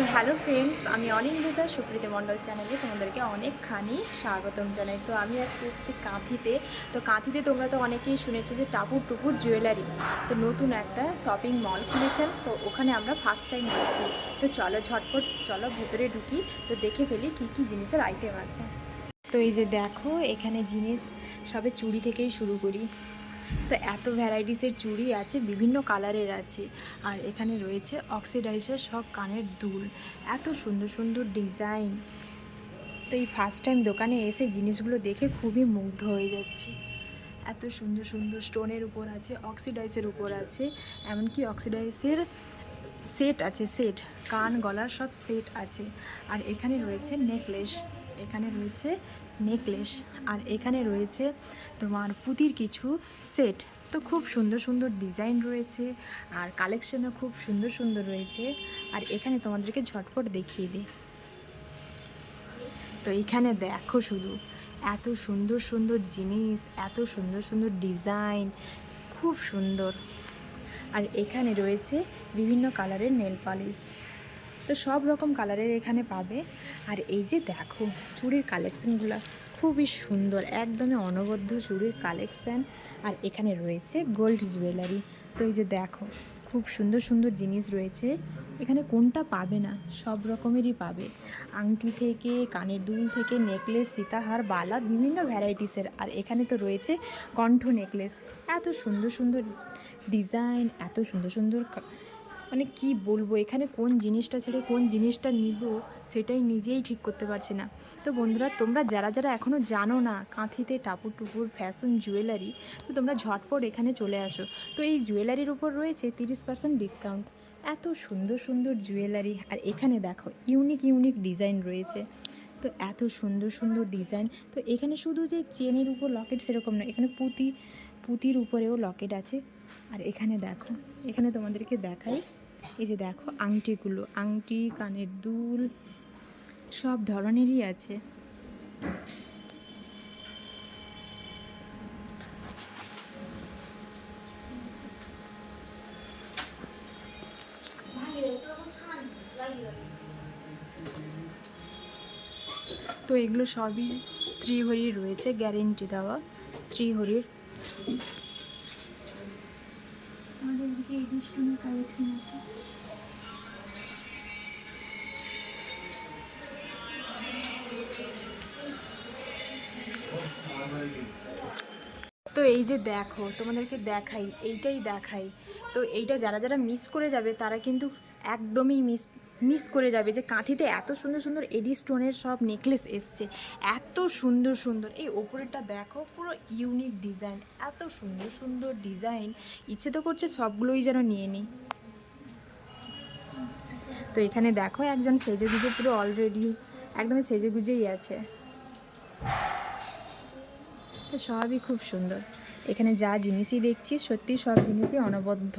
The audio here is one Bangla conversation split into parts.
তো হ্যালো ফ্রেন্ডস, আমি অনিন্দিতা সুপ্রীতি মণ্ডল চ্যানেলে তোমাদেরকে অনেকখানি স্বাগতম জানাই। তো আমি আজকে এসেছি কাঁথিতে। তো কাঁথিতে তোমরা তো অনেকেই শুনেছো যে টাপুর টুপুর জুয়েলারি, তো নতুন একটা শপিং মল খুলেছেন। তো ওখানে আমরা ফার্স্ট টাইম এসেছি। তো চলো ঝটপট, চলো ভেতরে ঢুকি। তো দেখে ফেলি কী কী জিনিসের আইটেম আছে। তো এই যে দেখো, এখানে জিনিস সবে চুড়ি থেকেই শুরু করি। তো এত ভ্যারাইটিসের চুড়ি আছে, বিভিন্ন কালারের আছে। আর এখানে রয়েছে অক্সিডাইজার সব কানের দুল। এত সুন্দর সুন্দর ডিজাইন তো এই ফার্স্ট টাইম দোকানে এসে জিনিসগুলো দেখে খুবই মুগ্ধ হয়ে যাচ্ছি। এত সুন্দর সুন্দর স্টোনের উপর আছে অক্সিডাইসের উপর আছে, এমনকি অক্সিডাইসের সেট আছে সেট কান গলার সব সেট আছে। আর এখানে রয়েছে নেকলেস এখানে রয়েছে নেকলেস। আর এখানে রয়েছে তোমার পুঁতির কিছু সেট। তো খুব সুন্দর সুন্দর ডিজাইন রয়েছে আর কালেকশনও খুব সুন্দর সুন্দর রয়েছে। আর এখানে তোমাদেরকে ঝটপট দেখিয়ে দিই। তো এইখানে দেখো শুধু এত সুন্দর সুন্দর জিনিস, এত সুন্দর সুন্দর ডিজাইন, খুব সুন্দর। আর এখানে রয়েছে বিভিন্ন কালারের নেল পালিশ। তো সব রকম কালারের এখানে পাবে। আর এই যে দেখো, চুড়ির কালেকশানগুলো খুবই সুন্দর, একদমই অনবদ্য চুড়ির কালেকশান। আর এখানে রয়েছে গোল্ড জুয়েলারি। তো এই যে দেখো, খুব সুন্দর সুন্দর জিনিস রয়েছে। এখানে কোনটা পাবে না, সব রকমেরই পাবে। আংটি থেকে, কানের দুল থেকে, নেকলেস, সীতাহার, বালা, বিভিন্ন ভ্যারাইটিসের আর এখানে তো রয়েছে কণ্ঠ নেকলেস। এত সুন্দর সুন্দর ডিজাইন, এত সুন্দর সুন্দর মানে কি বলব? এখানে কোন জিনিসটা ছেড়ে কোন জিনিসটা নিব সেটাই নিজেই ঠিক করতে পারছি না। তো বন্ধুরা, তোমরা যারা যারা এখনও জানো না কাঁথিতে টাপুর টুপুর ফ্যাশন জুয়েলারি, তো তোমরা ঝটপট এখানে চলে আসো। তো এই জুয়েলারির উপর রয়েছে তিরিশ পার্সেন্ট ডিসকাউন্ট এত সুন্দর সুন্দর জুয়েলারি। আর এখানে দেখো ইউনিক ইউনিক ডিজাইন রয়েছে। তো এত সুন্দর সুন্দর ডিজাইন তো এখানে শুধু যে চেনের উপর লকেট সেরকম না এখানে পুঁতি, পুঁতির উপরেও লকেট আছে। আর এখানে দেখো, এখানে তোমাদেরকে দেখাই। এই যে দেখো আংটিগুলো, আংটি, কানের দুল, সব ধরনেরই আছে। তো এগুলো সবই শ্রীহরির রয়েছে গ্যারেন্টি দেওয়া শ্রীহরির। আমাদের এদিকে এই স্টোনের কালেকশন আছে। তো এই যে দেখো, তোমাদেরকে দেখাই, এইটাই দেখাই। তো এইটা যারা যারা মিস করে যাবে, তারা কিন্তু একদমই মিস মিস করে যাবে যে কাঁথিতে এত সুন্দর সুন্দর এডি স্টোনের সব নেকলেস এসছে। এত সুন্দর সুন্দর। এই ওপরেরটা দেখো, পুরো ইউনিক ডিজাইন এত সুন্দর সুন্দর ডিজাইন ইচ্ছে তো করছে সবগুলোই যেন নিয়ে নিই। তো এখানে দেখো, একজন সেজে গুজে পুরো অলরেডি একদমই সেজে গুজেই আছে। তো সবই খুব সুন্দর। এখানে যা জিনিসই দেখছি সত্যি সব জিনিসই অনবদ্য।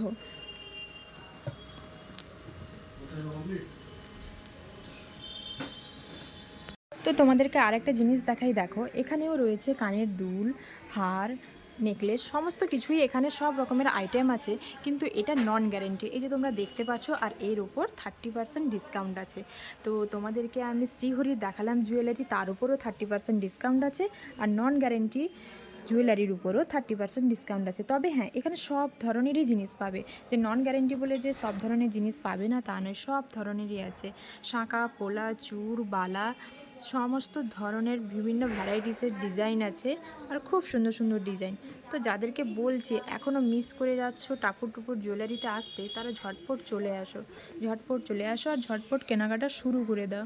তো তোমাদেরকে আরেকটা জিনিস দেখাই, দেখো। এখানেও রয়েছে কানের দুল, হার নেকলেস, সমস্ত কিছুই এখানে সব রকমের আইটেম আছে, কিন্তু এটা নন গ্যারেন্টি এই যে তোমরা দেখতে পাচ্ছ, আর এর ওপর থার্টি পার্সেন্ট ডিসকাউন্ট আছে। তো তোমাদেরকে আমি শ্রীহরির দেখালাম জুয়েলারি তার উপরও থার্টি পার্সেন্ট ডিসকাউন্ট আছে, আর নন গ্যারেন্টি জুয়েলারির উপরও থার্টি পার্সেন্ট ডিসকাউন্ট আছে। তবে হ্যাঁ এখানে সব ধরনেরই জিনিস পাবে। যে নন গ্যারেন্টি বলে যে সব ধরনের জিনিস পাবে না, তা নয়, সব ধরনেরই আছে। শাঁখা, পোলা, চুর, বালা, সমস্ত ধরনের বিভিন্ন ভ্যারাইটিসের ডিজাইন আছে আর খুব সুন্দর সুন্দর ডিজাইন তো যাদেরকে বলছে এখনও মিস করে যাচ্ছ টাপুর টুপুর জুয়েলারিতে আসতে, তারা ঝটপট চলে আসো। ঝটপট চলে আসো আর ঝটপট কেনাকাটা শুরু করে দাও।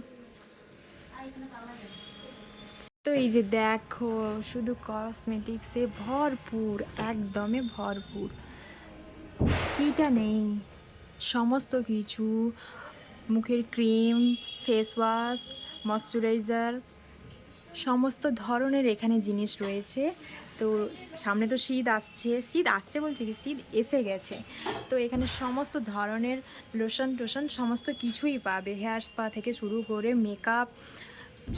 তো এই যে দেখো, শুধু কসমেটিক্সে ভরপুর একদমে ভরপুর। কিটা নেই। সমস্ত কিছু। মুখের ক্রিম ফেস ওয়াশ ময়শ্চারাইজার সমস্ত ধরনের এখানে জিনিস রয়েছে। তো সামনে তো শীত আসছে। শীত আসছে বলছে কি? শীত এসে গেছে। তো এখানে সমস্ত ধরনের লোশন টোশন সমস্ত কিছুই পাবে। হেয়ার স্পা থেকে শুরু করে মেকআপ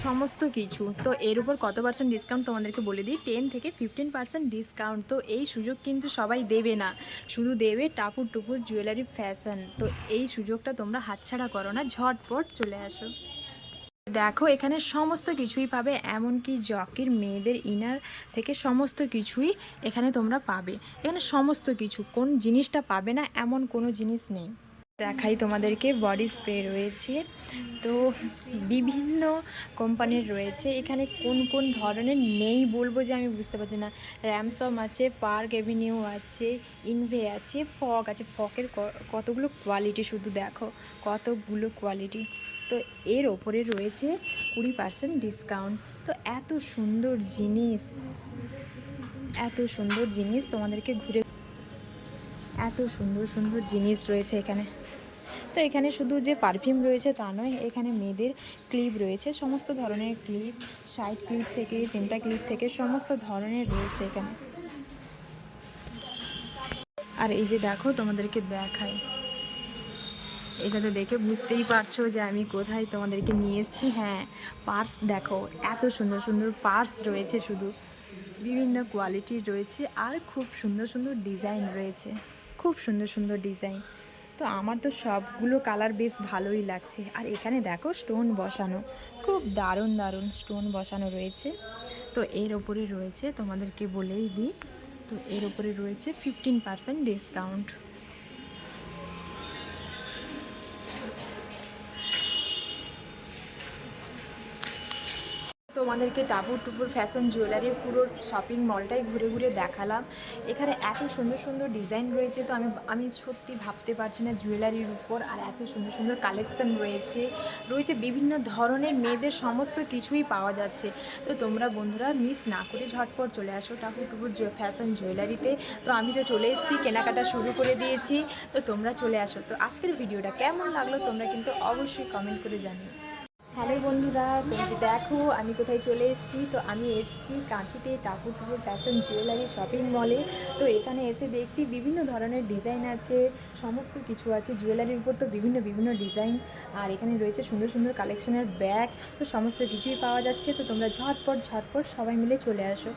সমস্ত কিছু। তো এর উপর কত পার্সেন্ট ডিসকাউন্ট তোমাদেরকে বলে দিই? টেন থেকে ফিফটিন পার্সেন্ট ডিসকাউন্ট তো এই সুযোগ কিন্তু সবাই দেবে না। শুধু দেবে টাপুর টুপুর জুয়েলারি ফ্যাশন তো এই সুযোগটা তোমরা হাতছাড়া করো না। ঝটপট চলে আসো। দেখো, এখানে সমস্ত কিছুই পাবে। এমনকি জকির মেয়েদের ইনার থেকে সমস্ত কিছুই এখানে তোমরা পাবে। এখানে সমস্ত কিছু। কোন জিনিসটা পাবে না, এমন কোনো জিনিস নেই। দেখাই তোমাদেরকে, বডি স্প্রে রয়েছে। তো বিভিন্ন কোম্পানির রয়েছে। এখানে কোন কোন ধরনের নেই বলব যে আমি বুঝতে পারছি না। র্যামসম আছে পার্ক এভিনিউ আছে ইনভে আছে ফক আছে। ফকের কতগুলো কোয়ালিটি শুধু দেখো, কতগুলো কোয়ালিটি তো এর ওপরে রয়েছে কুড়ি পার্সেন্ট ডিসকাউন্ট তো এত সুন্দর জিনিস, এত সুন্দর জিনিস তোমাদেরকে ঘুরে, এত সুন্দর সুন্দর জিনিস রয়েছে এখানে। তো এখানে শুধু যে পারফিউম রয়েছে তা নয়, এখানে মেয়েদের ক্লিপ রয়েছে, সমস্ত ধরনের ক্লিপ সাইড ক্লিপ থেকে চিমটা ক্লিপ থেকে, সমস্ত ধরনের রয়েছে এখানে। আর এই যে দেখো, তোমাদেরকে দেখাই। এটাতে দেখে বুঝতেই পারছ যে আমি কোথায় তোমাদেরকে নিয়ে এসেছি। হ্যাঁ পার্স দেখো, এত সুন্দর সুন্দর পার্স রয়েছে শুধু। বিভিন্ন কোয়ালিটির রয়েছে আর খুব সুন্দর সুন্দর ডিজাইন রয়েছে। খুব সুন্দর সুন্দর ডিজাইন তো আমার তো সবগুলো কালার বেশ ভালোই লাগছে। আর এখানে দেখো স্টোন বসানো। খুব দারুণ দারুণ স্টোন বসানো রয়েছে। তো এর ওপরে রয়েছে, তোমাদেরকে বলেই দিই, তো এর ওপরে রয়েছে ফিফটিন পার্সেন্ট ডিসকাউন্ট তোমাদেরকে টাপুর টুপুর ফ্যাশন জুয়েলারির পুরো শপিং মলটাই ঘুরে ঘুরে দেখালাম। এখানে এত সুন্দর সুন্দর ডিজাইন রয়েছে তো আমি আমি সত্যি ভাবতে পারছি না জুয়েলারির উপর আর এত সুন্দর সুন্দর কালেকশন রয়েছে। রয়েছে বিভিন্ন ধরনের মেয়েদের সমস্ত কিছুই পাওয়া যাচ্ছে। তো তোমরা বন্ধুরা মিস না করে ঝটপট চলে আসো টাপুর টুপুর ফ্যাশন জুয়েলারিতে তো আমি তো চলে এসেছি, কেনাকাটা শুরু করে দিয়েছি। তো তোমরা চলে আসো। তো আজকের ভিডিওটা কেমন লাগল তোমরা কিন্তু অবশ্যই কমেন্ট করে জানিও। হ্যালো বন্ধুরা তুমি দেখো, আমি কোথায় চলে এসেছি? তো আমি এসেছি কাঁথিতে Tapur Tupur fashion jewellery shopping মলে তো এখানে এসে দেখছি বিভিন্ন ধরনের ডিজাইন আছে, সমস্ত কিছু আছে। জুয়েলারির উপর তো বিভিন্ন বিভিন্ন ডিজাইন আর এখানে রয়েছে সুন্দর সুন্দর কালেকশনের ব্যাগ তো সমস্ত কিছুই পাওয়া যাচ্ছে। তো তোমরা ঝটপট ঝটপট সবাই মিলে চলে আসো।